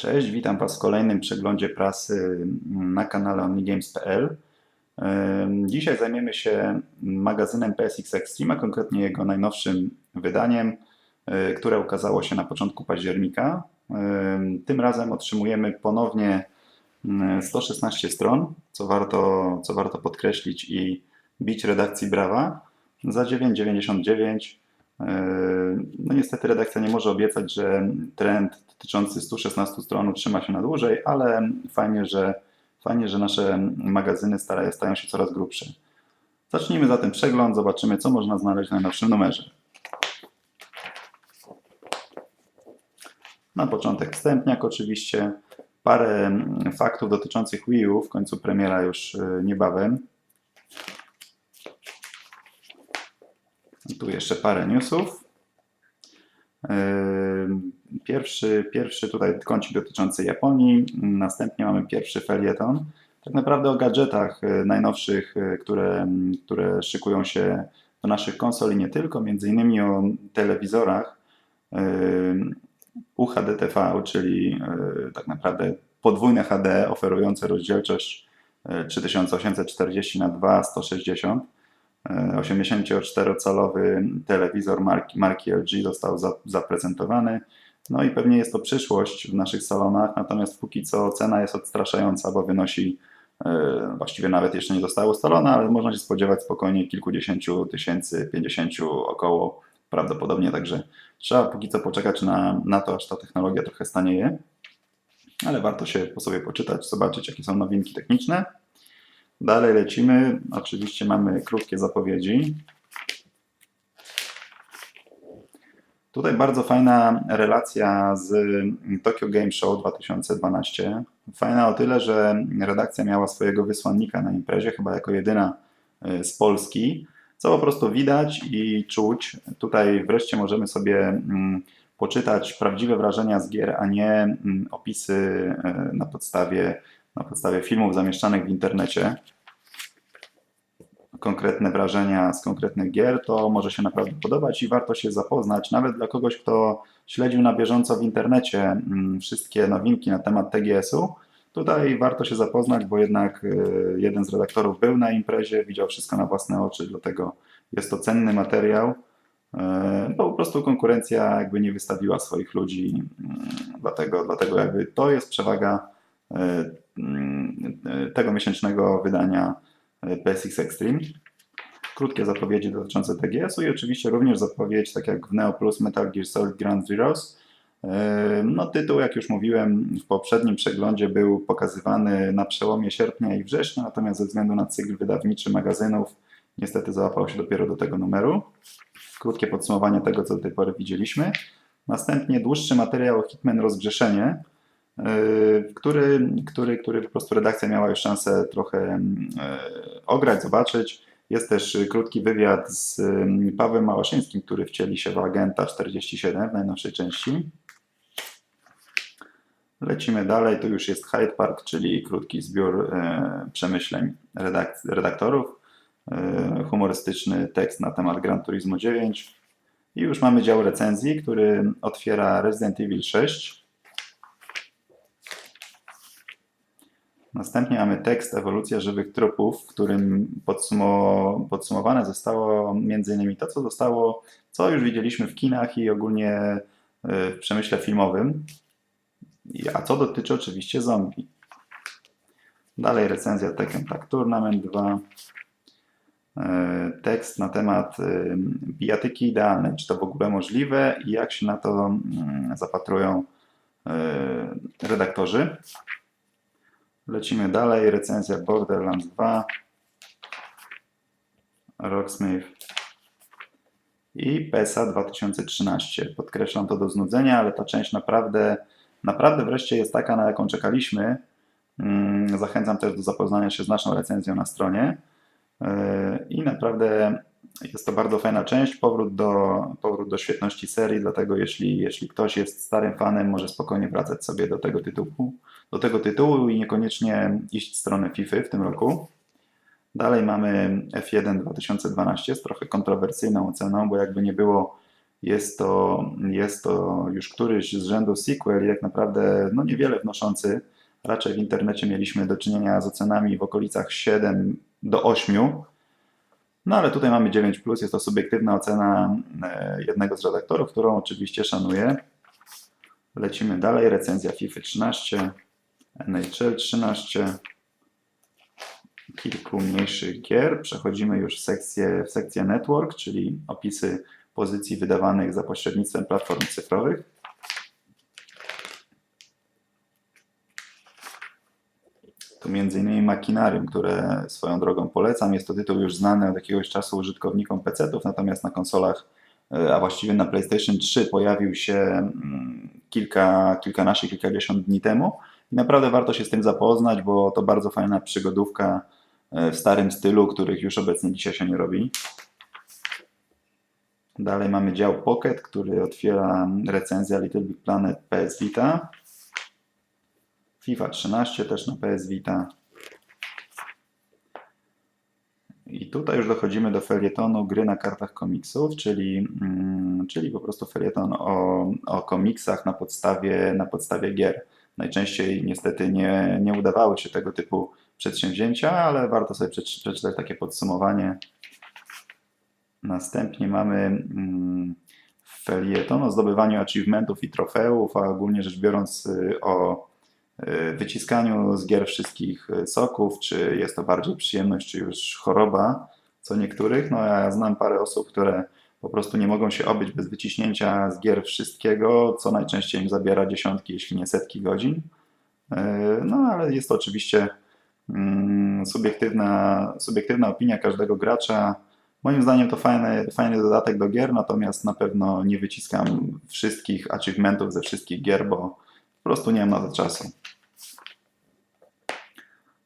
Cześć, witam Was w kolejnym przeglądzie prasy na kanale OnlyGames.pl. Ym, Dzisiaj zajmiemy się magazynem PSX Extreme, a konkretnie jego najnowszym wydaniem, y, które ukazało się na początku października. Ym, Tym razem otrzymujemy ponownie y, 116 stron, co warto, co warto podkreślić i bić redakcji brawa. Za 9,99 no niestety redakcja nie może obiecać, że trend dotyczący 116 stron utrzyma się na dłużej, ale fajnie, że, fajnie, że nasze magazyny starają, stają się coraz grubsze. Zacznijmy zatem przegląd, zobaczymy co można znaleźć w najnowszym numerze. Na początek wstępniak oczywiście, parę faktów dotyczących Wii U, w końcu premiera już y, niebawem. Tu jeszcze parę newsów. Pierwszy, pierwszy tutaj kącik dotyczący Japonii. Następnie mamy pierwszy felieton. Tak naprawdę o gadżetach yy, najnowszych, yy, które, które szykują się do naszych konsol i nie tylko. Między innymi o telewizorach UHD TV, czyli tak naprawdę podwójne HD oferujące rozdzielczość 3840 na 2160 84-calowy telewizor marki, marki LG został za, zaprezentowany. No i pewnie jest to przyszłość w naszych salonach, natomiast póki co cena jest odstraszająca, bo wynosi, e, właściwie nawet jeszcze nie została ustalona, ale można się spodziewać spokojnie kilkudziesięciu tysięcy, pięćdziesięciu około prawdopodobnie, także trzeba póki co poczekać na, na to, aż ta technologia trochę stanieje. Ale warto się po sobie poczytać, zobaczyć jakie są nowinki techniczne. Dalej lecimy. Oczywiście mamy krótkie zapowiedzi. Tutaj bardzo fajna relacja z Tokyo Game Show 2012. Fajna o tyle, że redakcja miała swojego wysłannika na imprezie, chyba jako jedyna y, z Polski, co po prostu widać i czuć. Tutaj wreszcie możemy sobie mm, poczytać prawdziwe wrażenia z gier, a nie mm, opisy y, na podstawie na podstawie filmów zamieszczanych w internecie, konkretne wrażenia z konkretnych gier, to może się naprawdę podobać i warto się zapoznać, nawet dla kogoś, kto śledził na bieżąco w internecie mm, wszystkie nowinki na temat TGS-u. Tutaj warto się zapoznać, bo jednak y, jeden z redaktorów był na imprezie, widział wszystko na własne oczy, dlatego jest to cenny materiał. Bo po prostu konkurencja jakby nie wystawiła swoich ludzi, mm, dlatego, dlatego jakby to jest przewaga tego miesięcznego wydania PSX Extreme. Krótkie zapowiedzi dotyczące TGS-u i oczywiście również zapowiedź, tak jak w Neo Plus Metal Gear Solid Ground Zeroes. No tytuł, jak już mówiłem, w poprzednim przeglądzie był pokazywany na przełomie sierpnia i września, natomiast ze względu na cykl wydawniczy magazynów niestety załapał się dopiero do tego numeru. Krótkie podsumowanie tego, co do tej pory widzieliśmy. Następnie dłuższy materiał o Hitman Rozgrzeszenie, który, który, który po prostu redakcja miała już szansę trochę ograć, zobaczyć. Jest też krótki wywiad z Pawłem Małaszyńskim, który wcieli się w agenta 47 w najnowszej części. Lecimy dalej, tu już jest Hyde Park, czyli krótki zbiór przemyśleń redak redaktorów, humorystyczny tekst na temat Gran Turismo 9 i już mamy dział recenzji, który otwiera Resident Evil 6. Następnie mamy tekst Ewolucja żywych trupów, w którym podsumo, podsumowane zostało m.in. to, co zostało, co już widzieliśmy w kinach i ogólnie e, w przemyśle filmowym, a co dotyczy oczywiście zombie. Dalej recenzja Tekken Tag Tournament 2. E, tekst na temat e, bijatyki idealnej, czy to w ogóle możliwe i jak się na to mm, zapatrują redaktorzy. Lecimy dalej. Recenzja Borderlands 2. Rocksmith. I PESA 2013. Podkreślam to do znudzenia, ale ta część naprawdę, naprawdę wreszcie jest taka, na jaką czekaliśmy. Mm, zachęcam też do zapoznania się z naszą recenzją na stronie. Yy, I naprawdę jest to bardzo fajna część, powrót do, powrót do świetności serii, dlatego jeśli, jeśli ktoś jest starym fanem, może spokojnie wracać sobie do tego tytułu, do tego tytułu i niekoniecznie iść w stronę FIFA w tym roku. Dalej mamy F1 2012 z trochę kontrowersyjną oceną, bo jakby nie było Jest to, jest to już któryś z rzędu sequel i tak naprawdę no niewiele wnoszący. Raczej w internecie mieliśmy do czynienia z ocenami w okolicach 7 do 8. No ale tutaj mamy 9, jest to subiektywna ocena e, jednego z redaktorów, którą oczywiście szanuję. Lecimy dalej. Recenzja FIFA 13, NHL 13, kilku mniejszych gier. Przechodzimy już w sekcję, w sekcję Network, czyli opisy pozycji wydawanych za pośrednictwem platform cyfrowych. m.in. Machinarium, które swoją drogą polecam. Jest to tytuł już znany od jakiegoś czasu użytkownikom PC-ów, natomiast na konsolach, e, a właściwie na PlayStation 3 pojawił się mm, kilka, kilkanaście, kilkadziesiąt dni temu. I naprawdę warto się z tym zapoznać, bo to bardzo fajna przygodówka e, w starym stylu, których już obecnie dzisiaj się nie robi. Dalej mamy dział Pocket, który otwiera recenzja Little Big Planet PS Vita. FIFA 13 też na PS Vita. I tutaj już dochodzimy do felietonu gry na kartach komiksów, czyli, mm, czyli po prostu felieton o, o komiksach na podstawie, na podstawie gier. Najczęściej niestety nie, nie udawały się tego typu przedsięwzięcia, ale warto sobie przeczytać takie podsumowanie. Następnie mamy mm, felieton o zdobywaniu achievementów i trofeów, a ogólnie rzecz biorąc y, o wyciskaniu z gier wszystkich y, soków, czy jest to bardziej przyjemność, czy już choroba, co niektórych. No ja znam parę osób, które po prostu nie mogą się obyć bez wyciśnięcia z gier wszystkiego, co najczęściej im zabiera dziesiątki, jeśli nie setki godzin. No ale jest to oczywiście mm, subiektywna, subiektywna opinia każdego gracza. Moim zdaniem to fajny, fajny dodatek do gier, natomiast na pewno nie wyciskam wszystkich achievementów ze wszystkich gier, bo po prostu nie mam na to czasu.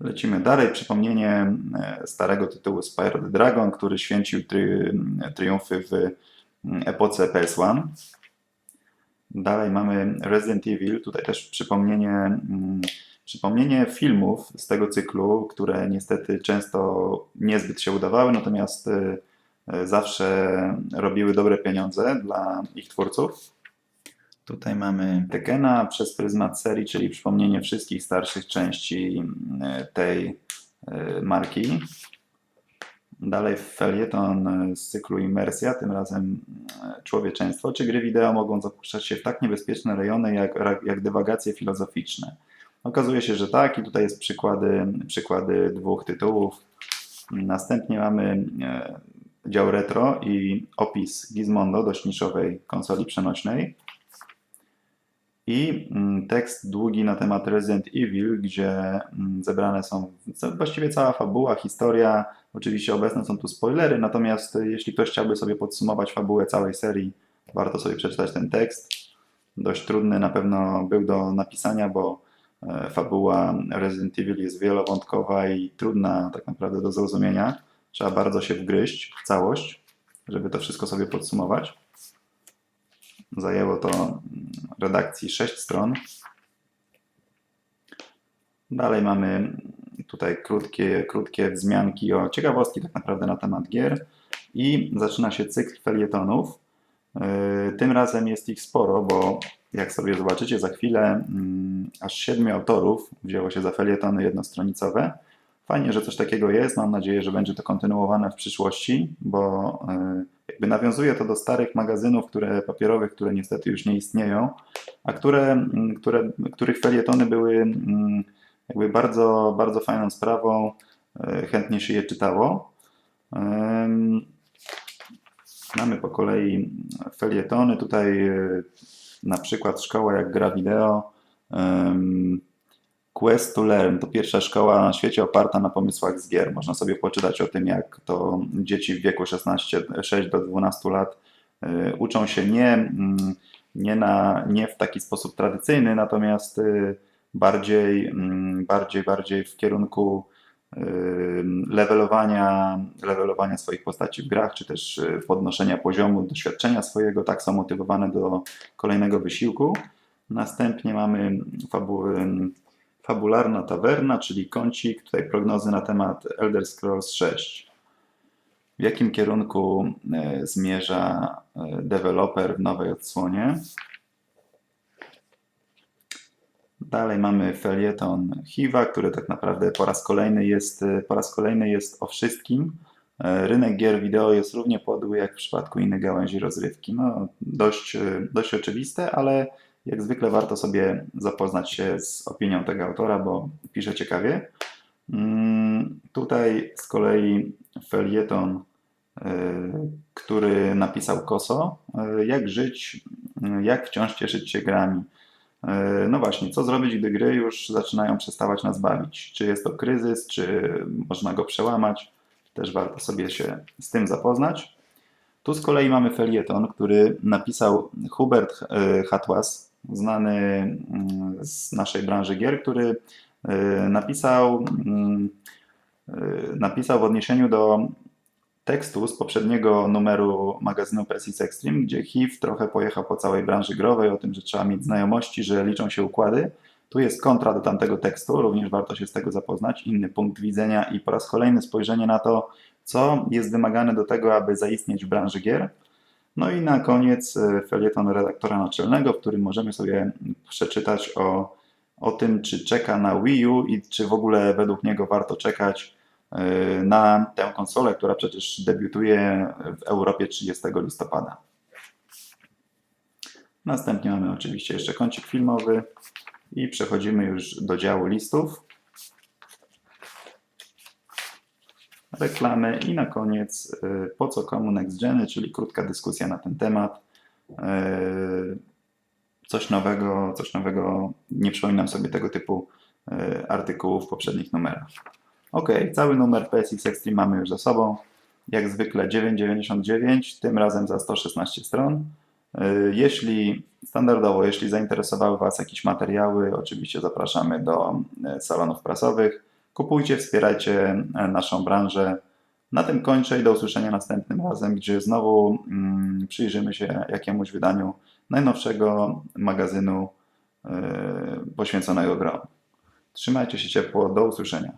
Lecimy dalej. Przypomnienie e, starego tytułu Spyro the Dragon, który święcił tri triumfy w mm, epoce PS1. Dalej mamy Resident Evil. Tutaj też przypomnienie, mm, przypomnienie filmów z tego cyklu, które niestety często niezbyt się udawały, natomiast e, e, zawsze robiły dobre pieniądze dla ich twórców. Tutaj mamy Tekena przez pryzmat serii, czyli przypomnienie wszystkich starszych części e, tej e, marki. Dalej felieton e, z cyklu Imersja, tym razem człowieczeństwo. Czy gry wideo mogą zapuszczać się w tak niebezpieczne rejony jak, jak dywagacje filozoficzne? Okazuje się, że tak i tutaj jest przykłady, przykłady dwóch tytułów. Następnie mamy dział retro i opis Gizmondo, dość niszowej konsoli przenośnej i mm, tekst długi na temat Resident Evil, gdzie mm, zebrane są właściwie cała fabuła, historia. Oczywiście obecne są tu spoilery, natomiast jeśli ktoś chciałby sobie podsumować fabułę całej serii, warto sobie przeczytać ten tekst. Dość trudny na pewno był do napisania, bo e, fabuła Resident Evil jest wielowątkowa i trudna tak naprawdę do zrozumienia. Trzeba bardzo się wgryźć w całość, żeby to wszystko sobie podsumować. Zajęło to redakcji 6 stron. Dalej mamy tutaj krótkie, krótkie wzmianki o ciekawostki tak naprawdę na temat gier i zaczyna się cykl felietonów. Yy, tym razem jest ich sporo, bo jak sobie zobaczycie za chwilę, mm, aż siedmiu autorów wzięło się za felietony jednostronicowe. Fajnie, że coś takiego jest. Mam nadzieję, że będzie to kontynuowane w przyszłości, bo yy, jakby nawiązuje to do starych magazynów które, papierowych, które niestety już nie istnieją, a które, mm, które, których felietony były mm, jakby bardzo, bardzo fajną sprawą, e, chętnie się je czytało. Mamy po kolei felietony, tutaj e, na przykład szkoła jak gra wideo, Quest to Learn to pierwsza szkoła na świecie oparta na pomysłach z gier. Można sobie poczytać o tym, jak to dzieci w wieku 16, 6 do 12 lat y, uczą się nie, mm, nie, na, nie w taki sposób tradycyjny, natomiast y, bardziej, mm, bardziej, bardziej w kierunku y, levelowania, levelowania swoich postaci w grach, czy też podnoszenia poziomu doświadczenia swojego, tak są motywowane do kolejnego wysiłku. Następnie mamy fabuły fabularna tawerna, czyli kącik, tutaj prognozy na temat Elder Scrolls 6. w jakim kierunku e, zmierza e, deweloper w nowej odsłonie. Dalej mamy felieton HIVA, który tak naprawdę po raz kolejny jest, e, po raz kolejny jest o wszystkim. Rynek gier wideo jest równie podły jak w przypadku innych gałęzi rozrywki. No, dość, dość oczywiste, ale jak zwykle warto sobie zapoznać się z opinią tego autora, bo pisze ciekawie. Mm, Tutaj z kolei felieton, e, który napisał Koso, e, jak żyć, e, jak wciąż cieszyć się grami. No właśnie, co zrobić, gdy gry już zaczynają przestawać nas bawić? Czy jest to kryzys, czy można go przełamać? Też warto sobie się z tym zapoznać. Tu z kolei mamy felieton, który napisał Hubert Hatwas, znany mm, z naszej branży gier, który e, napisał, mm, e, napisał w odniesieniu do tekstu z poprzedniego numeru magazynu PSX Extreme, gdzie HIV trochę pojechał po całej branży growej o tym, że trzeba mieć znajomości, że liczą się układy. Tu jest kontra do tamtego tekstu, również warto się z tego zapoznać, inny punkt widzenia i po raz kolejny spojrzenie na to, co jest wymagane do tego, aby zaistnieć w branży gier. No i na koniec e, felieton redaktora naczelnego, w którym możemy sobie przeczytać o, o tym, czy czeka na Wii U i czy w ogóle według niego warto czekać e, na tę konsolę, która przecież debiutuje w Europie 30 listopada. Następnie mamy oczywiście jeszcze kącik filmowy i przechodzimy już do działu listów. Reklamy i na koniec y, po co komu Next Geny, czyli krótka dyskusja na ten temat. Y, Coś nowego, coś nowego, nie przypominam sobie tego typu y, artykułów w poprzednich numerach. Ok, cały numer PSX Extreme mamy już za sobą. Jak zwykle 9,99, tym razem za 116 stron. Jeśli standardowo, jeśli zainteresowały Was jakieś materiały, oczywiście zapraszamy do salonów prasowych. Kupujcie, wspierajcie e, naszą branżę. Na tym kończę i do usłyszenia następnym razem, gdzie znowu mm, przyjrzymy się jakiemuś wydaniu najnowszego magazynu yy, poświęconego grom. Trzymajcie się ciepło, do usłyszenia.